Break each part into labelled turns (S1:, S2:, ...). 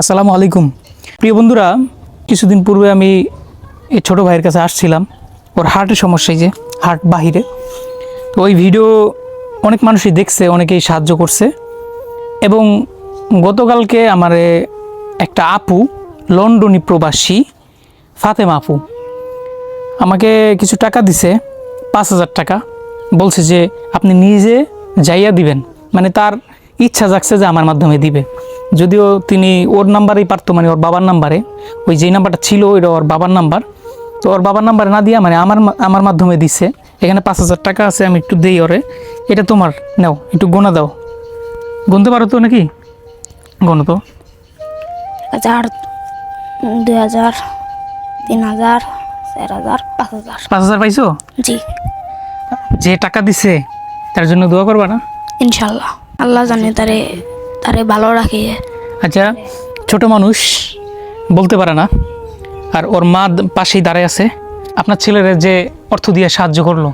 S1: আসসালামু আলাইকুম। প্রিয় বন্ধুরা, কিছুদিন পূর্বে আমি এই ছোটো ভাইয়ের কাছে আসছিলাম। ওর হার্টের সমস্যা এই যে, হার্ট বাহিরে। তো ওই ভিডিও অনেক মানুষই দেখছে, অনেকেই সাহায্য করছে। এবং গতকালকে আমার একটা আপু, লন্ডনী প্রবাসী, ফাতেমা আপু, আমাকে কিছু টাকা দিছে, পাঁচ হাজার টাকা। বলছে যে, আপনি নিজে যাইয়া দিবেন। মানে তার ইচ্ছা জাগছে যে আমার মাধ্যমে দিবে। যদিও তিনি ওর নাম্বারেই পারতো মানে ওর বাবার নাম্বারে। ওই যেই নাম্বারটা ছিল ওইটা ওর বাবার নাম্বার। তো ওর বাবার নাম্বারে না দিয়া মানে আমার আমার মাধ্যমে দিছে। এখানে পাঁচ হাজার টাকা আছে আমি একটু দেই ওরে। এটা তোমার নাও একটু গোনা দাও। গুনতে পারো তো নাকি? গোনো তো।
S2: হাজার দুই হাজার তিন হাজার চার হাজার পাঁচ হাজার।
S1: পাঁচ হাজার পাইছো?
S2: জি।
S1: যে টাকা দিছে তার জন্য দোয়া করবা না?
S2: ইনশাল্লাহ। আল্লাহ জানে তারে তারে ভালো রাখে।
S1: আচ্ছা ছোট মানুষ বলতে পারে না। আর ওর মা পাশেই দাঁড়ায় আছে। আপনার ছেলের যে অর্থ দিয়ে সাহায্য করল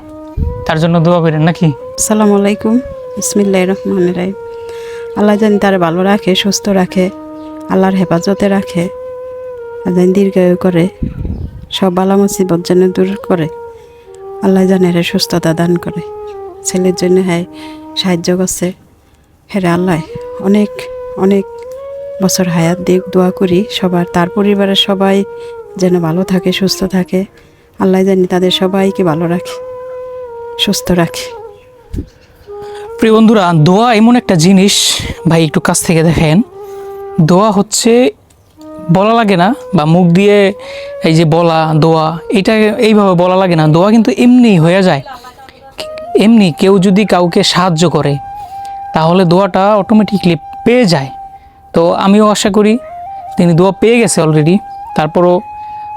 S1: তার জন্য দোয়া করেন নাকি?
S3: আসসালামু আলাইকুম। বিসমিল্লাহ রহমান রাহিম। আল্লাহ জানি তারা ভালো রাখে সুস্থ রাখে আল্লাহর হেফাজতে রাখে জানি দীর্ঘায়ু করে সব বালা মুসিবত যেন দূর করে আল্লাহ জানে রে সুস্থতা দান করে। ছেলের জন্য হ্যাঁ সাহায্য করছে। হ্যাঁ আল্লাহ, অনেক অনেক বছর হায়াত দিক দোয়া করি সবার, তার পরিবারের সবাই যেন ভালো থাকে, সুস্থ থাকে। আল্লাহ জানি তাদের সবাইকে ভালো রাখে, সুস্থ রাখে।
S1: প্রিয় বন্ধুরা, দোয়া এমন একটা জিনিস, ভাই একটু কাছ থেকে দেখেন। দোয়া হচ্ছে বলা লাগে না, বা মুখ দিয়ে এই যে বলা, দোয়া, এটা এইভাবে বলা লাগে না। দোয়া কিন্তু এমনি হয়ে যায়। এমনি কেউ যদি কাউকে সাহায্য করে তাহলে দোয়াটা অটোমেটিকলি পেয়ে যায়। তো আমিও আশা করি তিনি দোয়া পেয়ে গেছে অলরেডি তারপরও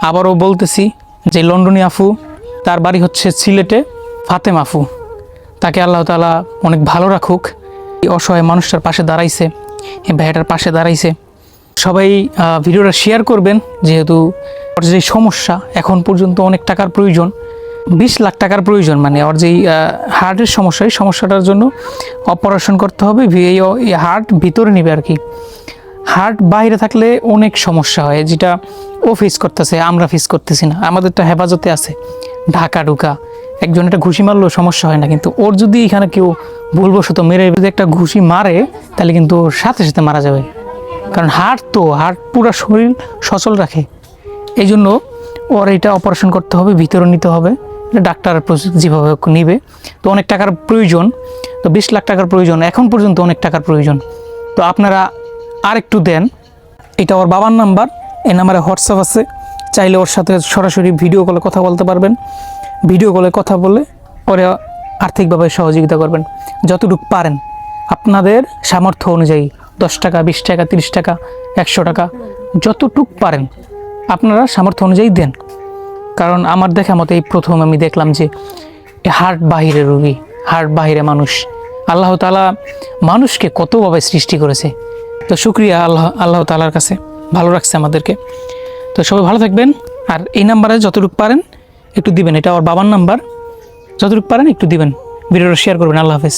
S1: আবারও বলতেছি যে, লন্ডনী আফু, তার বাড়ি হচ্ছে সিলেটে ফাতেম আফু। তাকে আল্লাহ তালা অনেক ভালো রাখুক। অসহায় মানুষটার পাশে দাঁড়াইছে ভাইয়াটার পাশে দাঁড়াইছে। সবাই ভিডিওটা শেয়ার করবেন, যেহেতু যে সমস্যা, এখন পর্যন্ত অনেক টাকার প্রয়োজন। বিশ লাখ টাকার প্রয়োজন মানে ওর যেই হার্টের সমস্যা, এই সমস্যাটার জন্য অপারেশন করতে হবে এই হার্ট ভিতরে নেবে আর কি। হার্ট বাইরে থাকলে অনেক সমস্যা হয়, যেটা ও ফেস করতেছে, আমরা ফেস করতেছি না আমাদেরটা হেফাজতে আছে। ঢাকা ঢুকা, একজন একটা ঘুষি মারলেও সমস্যা হয় না, কিন্তু ওর যদি এখানে কেউ ভুলবশত মেরে যদি একটা ঘুষি মারে, তাহলে কিন্তু ওর সাথে সাথে মারা যাবে। কারণ হার্ট তো হার্ট পুরো শরীর সচল রাখে। এই জন্য ওর এটা অপারেশন করতে হবে, ভিতরে নিতে হবে। ডাক্তার যেভাবে নিবে। তো অনেক টাকার প্রয়োজন। তো বিশ লাখ টাকার প্রয়োজন। এখন পর্যন্ত অনেক টাকার প্রয়োজন। তো আপনারা আর একটু দেন। এটা ওর বাবার নাম্বার। এই নাম্বারে হোয়াটসঅ্যাপ আছে। চাইলে ওর সাথে সরাসরি ভিডিও কলে কথা বলতে পারবেন। ভিডিও কলে কথা বলে ওরে আর্থিকভাবে সহযোগিতা করবেন। যতটুকু পারেন। আপনাদের সামর্থ্য অনুযায়ী দশ টাকা, বিশ টাকা, তিরিশ টাকা, একশো টাকা, যতটুক পারেন। আপনারা সামর্থ্য অনুযায়ী দেন। কারণ আমার দেখা মতো এই প্রথম আমি দেখলাম যে হার্ট বাহিরে রুগী হার্ট বাহিরে মানুষ। আল্লাহ তালা মানুষকে কতভাবে সৃষ্টি করেছে। তো শুক্রিয়া আল্লাহ আল্লাহ তালার কাছে, ভালো রাখছে আমাদেরকে। তো সবাই ভালো থাকবেন। আর এই নাম্বারে যতটুকু পারেন একটু দিবেন। এটা ওর বাবার নাম্বার। যতটুকু পারেন একটু দিবেন। ভিডিওটা শেয়ার করবেন। আল্লাহ হাফেজ।